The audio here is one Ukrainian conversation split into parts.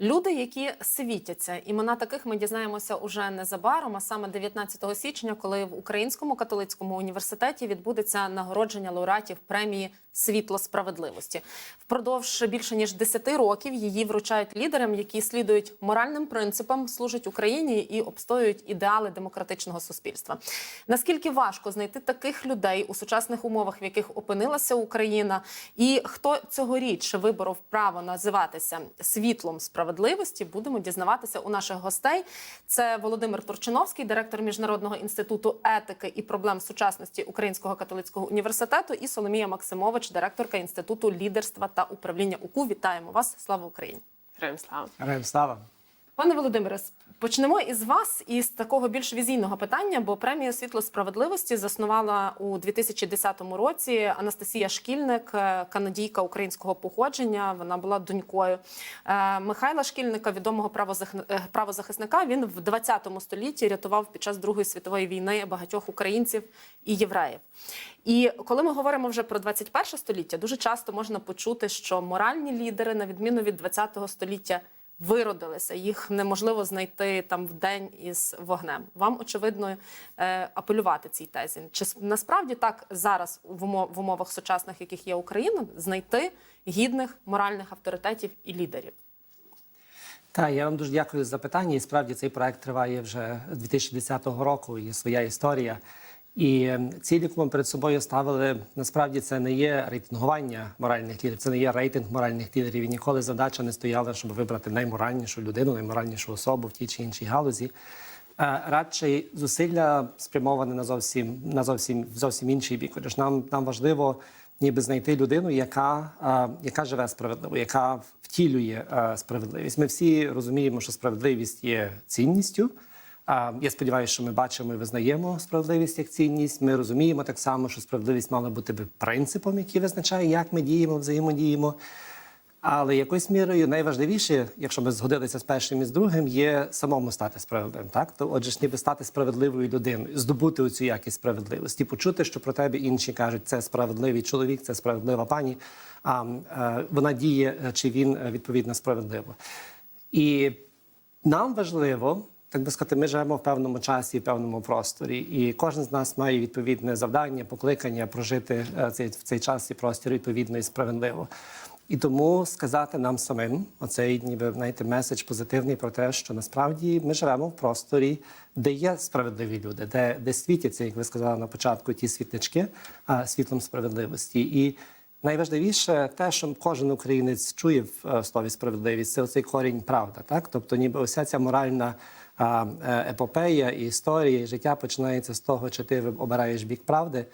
Люди, які світяться, імена таких ми дізнаємося уже незабаром, а саме 19 січня, коли в Українському католицькому університеті відбудеться нагородження лауреатів премії Світло справедливості. Впродовж більше ніж 10 років її вручають лідерам, які слідують моральним принципам, служать Україні і обстоюють ідеали демократичного суспільства. Наскільки важко знайти таких людей у сучасних умовах, в яких опинилася Україна, і хто цьогоріч виборов право називатися світлом справедливості, будемо дізнаватися у наших гостей. Це Володимир Турчиновський, директор міжнародного інституту етики і проблем сучасності Українського католицького університету, і Соломія Максимович, директорка інституту лідерства та управління УКУ. Вітаємо вас! Слава Україні! Героям слава. Героям слава. Пане Володимире, почнемо із вас із такого більш візійного питання, бо премію світло справедливості заснувала у 2010 році Анастасія Шкільник, е, канадійка українського походження. Вона була донькою е, Михайла Шкільника, відомого е, правозахисника. Він в 20 столітті рятував під час Другої світової війни багатьох українців і євреїв. І коли ми говоримо вже про 21 століття, дуже часто можна почути, що моральні лідери, на відміну від 20 століття, виродилися. Їх неможливо знайти там в день із вогнем. Вам очевидно е, апелювати цій тезі. Чи насправді так зараз в умов- в умовах сучасних, яких є Україна, знайти гідних моральних авторитетів і лідерів? Так, я вам дуже дякую за запитання. І справді цей проект триває вже з 2010 року. Є своя історія. І ем, яку ми перед собою ставили, насправді це не є рейтингування моральних лідерів, це не є рейтинг моральних лідерів. І ніколи задача не стояла, щоб вибрати найморальнішу людину, найморальнішу особу в тій чи іншій галузі. Е, Радше зусилля спрямовані на зовсім на зовсім зовсім інший бік. Тож нам, нам важливо ніби знайти людину, яка, е, яка живе справедливо, яка втілює е, справедливість. Ми всі розуміємо, що справедливість є цінністю. Я сподіваюся, що ми бачимо і визнаємо справедливість як цінність. Ми розуміємо так само, що справедливість мала бути принципом, який визначає, як ми діємо, взаємодіємо. Але якоюсь мірою найважливіше, якщо ми згодилися з першим і з другим, є самому стати справедливим. Так, то отже ж ніби стати справедливою людиною, здобути оцю якість справедливості, почути, що про тебе інші кажуть, це справедливий чоловік, це справедлива пані. А е, вона діє е, чи він е, відповідно справедливо. І нам важливо, так би сказати, ми живемо в певному часі, в певному просторі, і кожен з нас має відповідне завдання, покликання прожити е, цей в цей час і простір відповідно і справедливо. І тому сказати нам самим, оцей ніби знаєте, меседж позитивний про те, що насправді ми живемо в просторі, де є справедливі люди, де, де світяться, як ви сказали на початку, ті світнички а, світлом справедливості. І Найважливіше те, що кожен українець чує в е, слові справедливість, це оцей корінь правда. Так? Тобто, ніби ося ця моральна е, епопея і історія, життя починається з того, чи ти обираєш бік правди,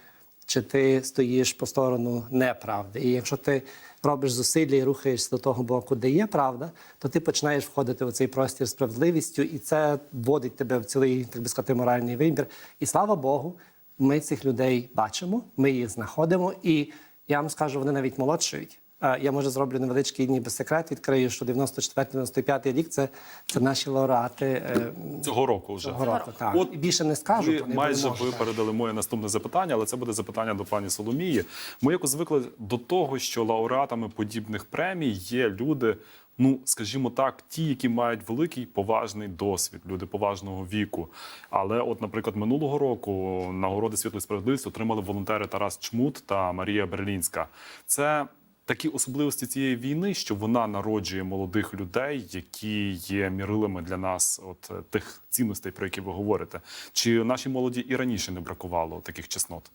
чи ти стоїш по сторону неправди. І якщо ти робиш зусилля і рухаєшся до того боку, де є правда, то ти починаєш входити в цей простір справедливістю, і це вводить тебе в цілий, так би сказати, моральний вибір. І слава Богу, ми цих людей бачимо, ми їх знаходимо, і я вам скажу, вони навіть молодшують. Я може зроблю невеличкий ніби секрет. Відкрию, що 94-95 рік це, це наші лауреати е, Цього року вже. цього року. Так. От І більше не скажу. Ви то не майже можу. випередили моє наступне запитання, але це буде запитання до пані Соломії. Ми якось звикли до того, що лауреатами подібних премій є люди. Ну, скажімо так, ті, які мають великий поважний досвід, люди поважного віку. Але, от, наприклад, минулого року нагороди світлої справедливості отримали волонтери Тарас Чмут та Марія Берлінська. Це такі особливості цієї війни, що вона народжує молодих людей, які є мірилами для нас, от е, тих цінностей, про які ви говорите. Чи нашій молоді і раніше не бракувало таких чеснот?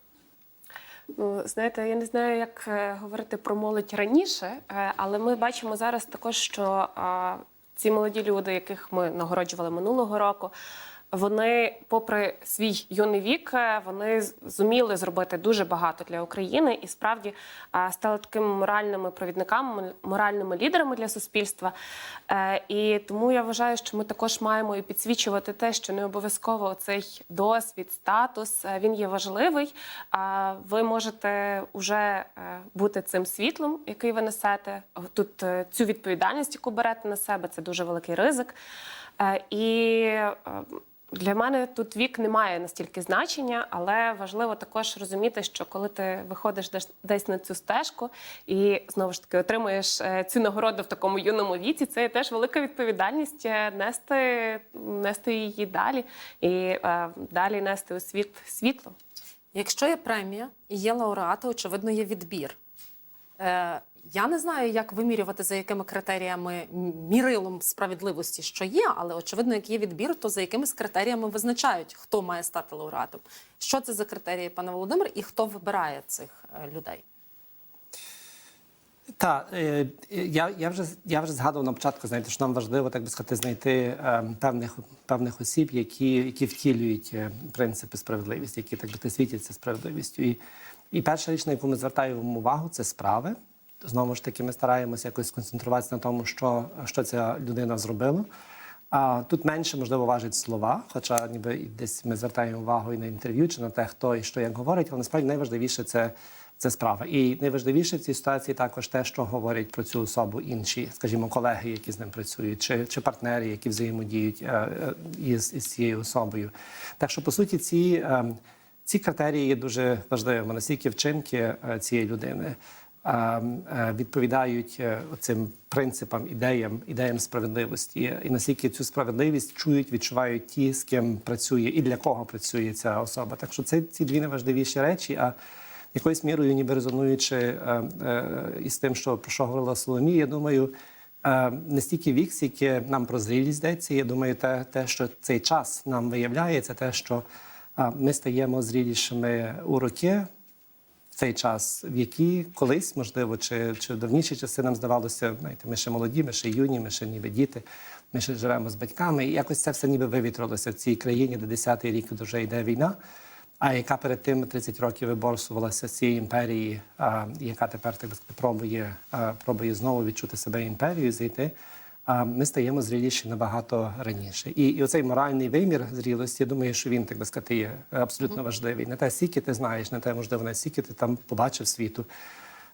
Ну, знаєте, я не знаю, як е, говорити про молодь раніше, е, але ми бачимо зараз також, що ці молоді люди, яких ми нагороджували минулого року, вони, попри свій юний вік, е, вони зуміли зробити дуже багато для України і справді е, стали такими моральними провідниками, моральними лідерами для суспільства. Е, І тому я вважаю, що ми також маємо і підсвічувати те, що не обов'язково цей досвід, статус він є важливий. А Ви можете вже бути цим світлом, який ви несете. Тут цю відповідальність, яку берете на себе, це дуже великий ризик. І Для мене тут вік не має настільки значення, але важливо також розуміти, що коли ти виходиш десь- на цю стежку і знову ж таки отримуєш е, цю нагороду в такому юному віці, це є теж велика відповідальність е, нести, нести її далі і е, далі нести у світ світло. Якщо є премія і є лауреати, очевидно, є відбір. Е, я не знаю, як вимірювати, за якими критеріями мірилом справедливості, що є, але очевидно, як є відбір, то за якимись критеріями визначають, хто має стати лауреатом. Що це за критерії, пане Володимир, і хто вибирає цих е, людей? Так, е, я, я, вже, я вже згадував на початку, знаєте, що нам важливо, так би сказати, знайти е, певних, певних осіб, які, які втілюють принципи справедливості, які так би світяться справедливістю. І, і перша річ, на яку ми звертаємо увагу, це справи. Знову ж таки, ми стараємося якось сконцентруватися на тому, що, що ця людина зробила. А тут менше можливо важать слова, хоча ніби десь ми звертаємо увагу і на інтерв'ю, чи на те, хто і що як говорить, але насправді найважливіше це, це справа. І найважливіше в цій ситуації також те, що говорять про цю особу інші, скажімо, колеги, які з ним працюють, чи, чи партнери, які взаємодіють е, е, із, із цією особою. Так що, по суті, ці, е, ці критерії є дуже важливими, наскільки вчинки е, цієї людини відповідають е, цим принципам, ідеям, ідеям справедливості, і наскільки цю справедливість чують, відчувають ті, з ким працює і для кого працює ця особа. Так що це ці дві найважливіші речі. А якоюсь мірою, ніби резонуючи е, е, із тим, що про що говорила Соломія, я думаю. е, Не стільки вік, скільки нам про зрілість йдеться. Я думаю, те, те, що цей час нам виявляє, це те, що е, ми стаємо зрілішими у роки, цей час, в які колись, можливо, чи, чи давніші часи нам здавалося, знаєте, ми ще молоді, ми ще юні, ми ще ніби діти, ми ще живемо з батьками. І якось це все ніби вивітрилося в цій країні, де 10-й рік вже йде війна. А яка перед тим 30 років виборсувалася з цієї імперії, а, яка тепер так пробує, пробує знову відчути себе імперією, зайти. А ми стаємо зріліші набагато раніше. І, і оцей моральний вимір зрілості, я думаю, що він, так би сказати, є абсолютно важливий. Не те, скільки ти знаєш, не те, можливо, не скільки ти там побачив світу,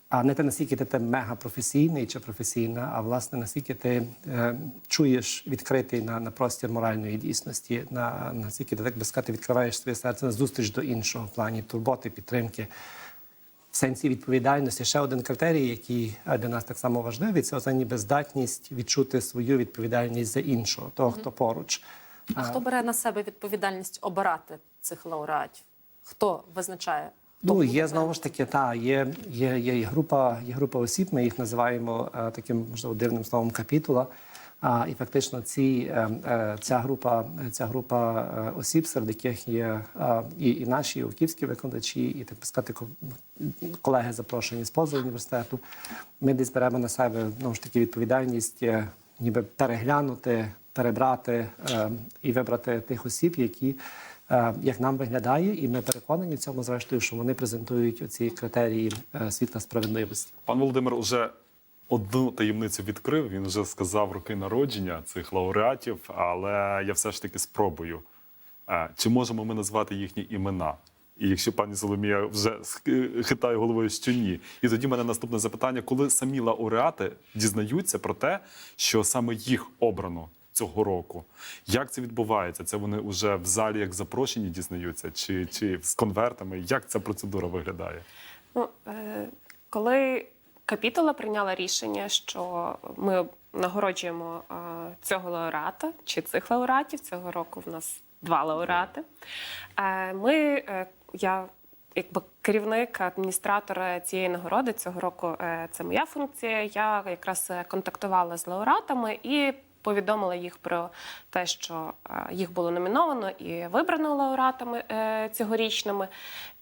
а не те, наскільки ти там мега професійний чи професійна, а власне наскільки ти е, чуєш відкритий на, на простір моральної дійсності, на наскільки ти так би сказати, відкриваєш своє серце на зустріч до іншого в плані турботи, підтримки. В сенсі відповідальності ще один критерій, який е, для нас так само важливий, це оця ніби здатність відчути свою відповідальність за іншого, того, хто поруч. А хто бере на себе відповідальність обирати цих лауреатів? Хто визначає? Ну, є знову ж таки, та є, є, є, є група, є група осіб. Ми їх називаємо е, таким можливо дивним словом капітула. А і фактично ці е, е, ця група, ця група е, осіб, серед яких є і, і наші і київські викладачі, і так би сказати, колеги запрошені з поза університету. Ми десь беремо на себе знову ж таки відповідальність, ніби переглянути, перебрати і вибрати тих осіб, які як нам виглядає, і ми переконані в цьому, зрештою, що вони презентують оці критерії світла справедливості. Пан Володимир уже одну таємницю відкрив. Він вже сказав роки народження цих лауреатів, але я все ж таки спробую. Е, Чи можемо ми назвати їхні імена? І якщо пані Соломія вже хитає головою, що ні. І тоді в мене наступне запитання: коли самі лауреати дізнаються про те, що саме їх обрано цього року, як це відбувається? Це вони вже в залі як запрошені дізнаються, чи, чи з конвертами? Як ця процедура виглядає? Ну, е, коли капітула прийняла рішення, що ми нагороджуємо цього лауреата чи цих лауреатів, цього року в нас два лауреати. Е, ми, е, я якби керівник, адміністратор цієї нагороди цього року е, це моя функція. Я якраз контактувала з лауреатами і повідомила їх про те, що е, їх було номіновано і вибрано лауреатами е, цьогорічними.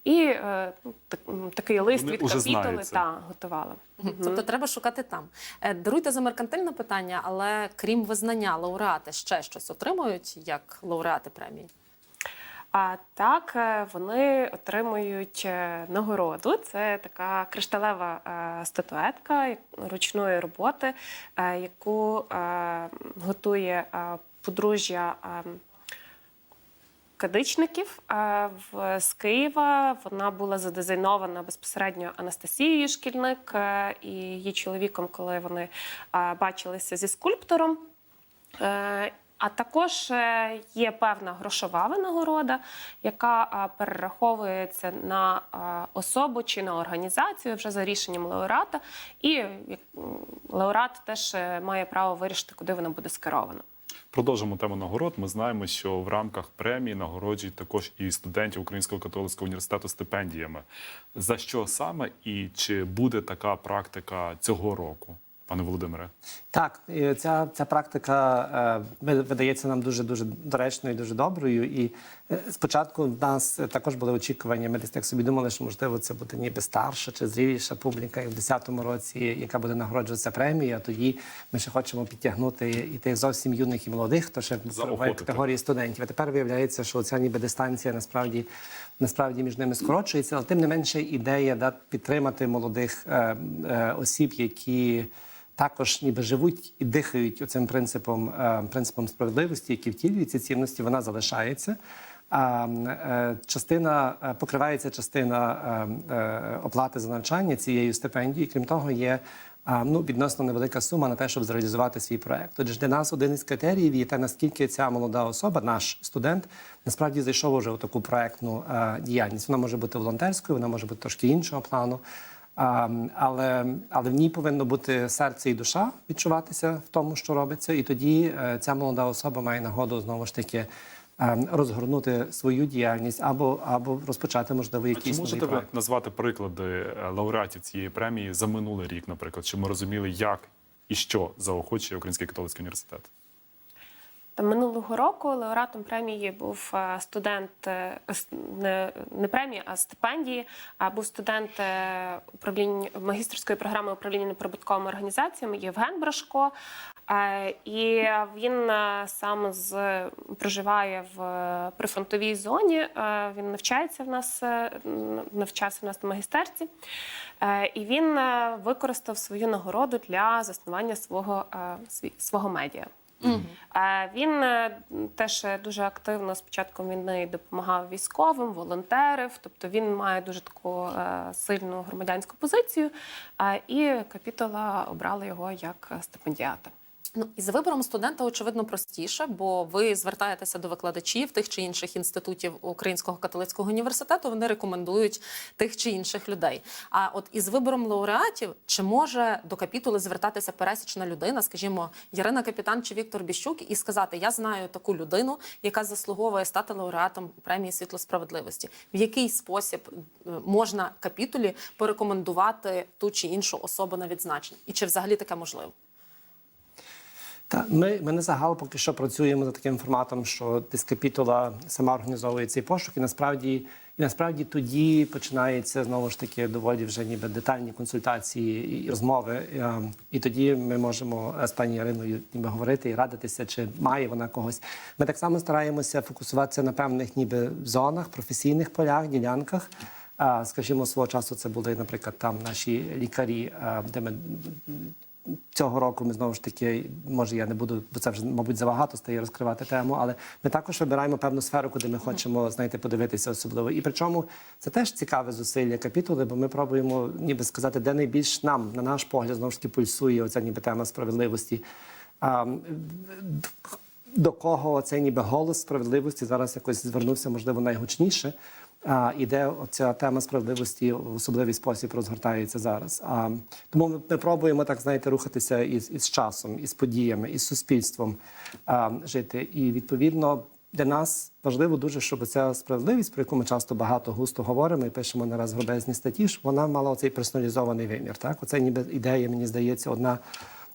І е, так- такий лист Вони від уже капітули та готувала. Угу. Тобто треба шукати там. Даруйте за меркантильне питання, але крім визнання, лауреати ще щось отримують як лауреати премії. А так е, вони отримують е, нагороду. Це така кришталева е, статуетка ручної роботи, яку готує подружжя. Кадичників з Києва вона була задизайнована безпосередньо Анастасією Шкільник і її чоловіком, коли вони бачилися зі скульптором. А також е, є певна грошова винагорода, яка перераховується на особу чи на організацію вже за рішенням лауреата, і лауреат теж е, має право вирішити, куди вона буде скерована. Продовжимо тему нагород. Ми знаємо, що в рамках премії нагороджують також і студентів Українського католицького університету стипендіями. За що саме і чи буде така практика цього року, пане Володимире? Так, і ця, ця практика е, ви- видається нам дуже дуже доречною, дуже доброю. І е, спочатку в нас також були очікування. Ми десь так собі думали, що можливо це буде ніби старша чи зріліша публіка, як в 10-му році, яка буде нагороджуватися премією. А тоді ми ще хочемо підтягнути і тих зовсім юних і молодих, хто ще в категорії студентів. А тепер виявляється, що ця ніби дистанція насправді насправді між ними скорочується, але тим не менше ідея да, підтримати молодих е, е, осіб, які також ніби живуть і дихають оцим принципом, е, принципом справедливості, втілює ці цінності, вона залишається. А е, частина е, покривається частина оплати за навчання цією стипендією. Крім того, є ну, відносно невелика сума на те, щоб зреалізувати свій проект. Отже, для нас один із критеріїв є те, наскільки ця молода особа, наш студент, насправді зайшов уже у таку проектну діяльність. Вона може бути волонтерською, вона може бути трошки іншого плану. Але, але в ній повинно бути серце і душа відчуватися в тому, що робиться, і тоді е, ця молода особа має нагоду знову ж таки е, розгорнути свою діяльність або, або розпочати можливо Чи якийсь новий можете ви назвати приклади е, лауреатів цієї премії за минулий рік, наприклад, щоб ми розуміли, як і що заохочує Український католицький університет? Минулого року лауреатом премії був е, студент е, не, не премії, а стипендії. А був студент е, управління магістерської програми управління неприбутковими організаціями Євген Брашко. І він сам з проживає в прифронтовій зоні. Він навчається в нас, навчався в нас на магістерці. І він використав свою нагороду для заснування свого, свого медіа. Він е, теж дуже активно з початком війни допомагав військовим, волонтерів. Тобто він має дуже таку е, сильну громадянську позицію. І капітола обрала його як стипендіата. Ну і з вибором студента очевидно простіше, бо ви звертаєтеся до викладачів тих чи інших інститутів Українського католицького університету. Вони рекомендують тих чи інших людей. А от із вибором лауреатів чи може до капітули звертатися пересічна людина, скажімо, Ярина Капітан чи Віктор Біщук, і сказати: Я знаю таку людину, яка заслуговує стати лауреатом премії світло справедливості. В який спосіб можна капітулі порекомендувати ту чи іншу особу на відзначення? І чи взагалі таке можливо? Та ми, ми не загал поки що працюємо за таким форматом, що дискапітула сама організовує цей пошук, і насправді, і насправді тоді починається знову ж таки доволі вже ніби детальні консультації і розмови. Е, І тоді ми можемо з пані Яриною ніби говорити і радитися, чи має вона когось. Ми так само стараємося фокусуватися на певних ніби зонах, професійних полях, ділянках. Скажімо, свого часу це були, наприклад, там наші лікарі, де ми цього року ми знову ж таки, може, я не буду, бо це вже, мабуть, забагато стає розкривати тему, але ми також вибираємо певну сферу, куди ми хочемо знаєте, подивитися особливо. І причому це теж цікаве зусилля капітули, бо ми пробуємо ніби сказати, де найбільш нам, на наш погляд, знову ж таки пульсує оця ніби тема справедливості. А, до кого цей ніби голос справедливості зараз якось звернувся, можливо, найгучніше. А, і де ця тема справедливості в особливий спосіб розгортається зараз. А, тому ми, ми пробуємо так, знаєте, рухатися із, із часом, із подіями, із суспільством а, жити. І відповідно для нас важливо дуже, щоб ця справедливість, про яку ми часто багато густо говоримо і пишемо не раз статті, щоб вона мала оцей персоналізований вимір. Так, оце ніби ідея, мені здається, одна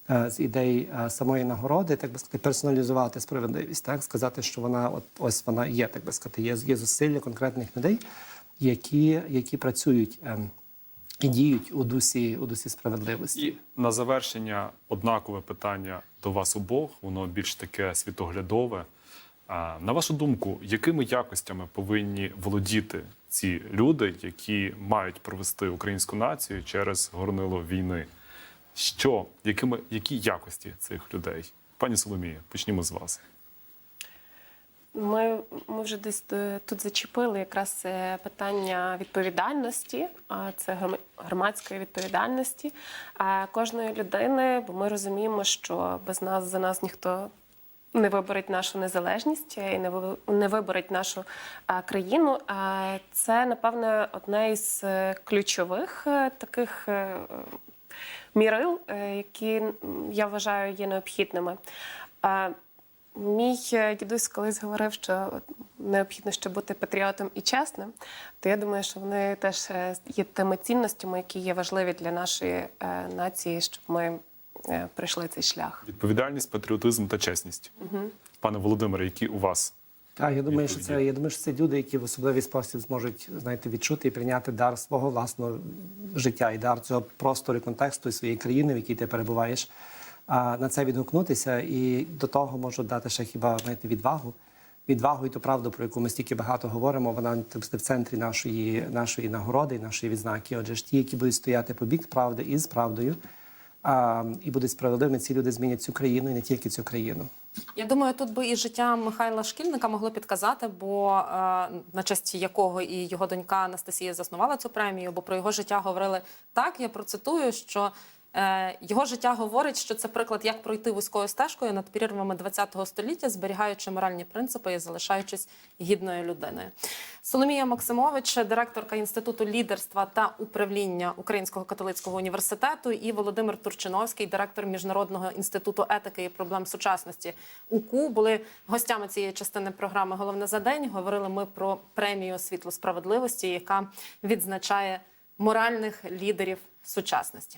з ідей е, самої нагороди, так би сказати, персоналізувати справедливість, так сказати, що вона от ось вона є, так би сказати, є, є зусилля конкретних людей, які, які працюють ем, і діють у дусі, у дусі справедливості. І на завершення однакове питання до вас обох, воно більш таке світоглядове. А, На вашу думку, якими якостями повинні володіти ці люди, які мають провести українську націю через горнило війни? Що, якими, які якості цих людей? Пані Соломія, почнімо з вас. Ми, ми вже десь е, тут зачепили якраз питання відповідальності, а це грома- громадської відповідальності кожної людини, бо ми розуміємо, що без нас за нас ніхто не виборить нашу незалежність і не ви- не виборить нашу країну. Це, напевне, одне із е, ключових е, таких. Мірил, е, які я вважаю є необхідними. Мій е, дідусь колись говорив, що необхідно ще бути патріотом і чесним. То я думаю, що вони теж е, є тими цінностями, які є важливі для нашої нації, щоб ми пройшли цей шлях. Відповідальність, патріотизм та чесність. Пане Володимире, які у вас? Так, я думаю, що це я думаю, що це люди, які в особливий спосіб зможуть знаєте, відчути і прийняти дар свого власного життя і дар цього простору, і контексту і своєї країни, в якій ти перебуваєш. А на це відгукнутися і до того можуть дати ще хіба знаєте, відвагу. Відвагу і ту правду, про яку ми стільки багато говоримо, вона в центрі нашої, нашої нагороди, нашої відзнаки. Отже, ж ті, які будуть стояти по бік правди і з правдою, а, і будуть справедливими, ці люди змінять цю країну і не тільки цю країну. Я думаю, тут би і життя Михайла Шкільника могло підказати, бо е, на честь якого і його донька Анастасія заснувала цю премію, бо про його життя говорили так. Я процитую, що його життя говорить, що це приклад, як пройти вузькою стежкою над прірвами ХХ століття, зберігаючи моральні принципи і залишаючись гідною людиною. Соломія Максимович, директорка інституту лідерства та управління Українського католицького університету, і Володимир Турчиновський, директор міжнародного інституту етики і проблем сучасності УКУ, були гостями цієї частини програми Головне за день. Говорили ми про премію світло справедливості, яка відзначає моральних лідерів сучасності.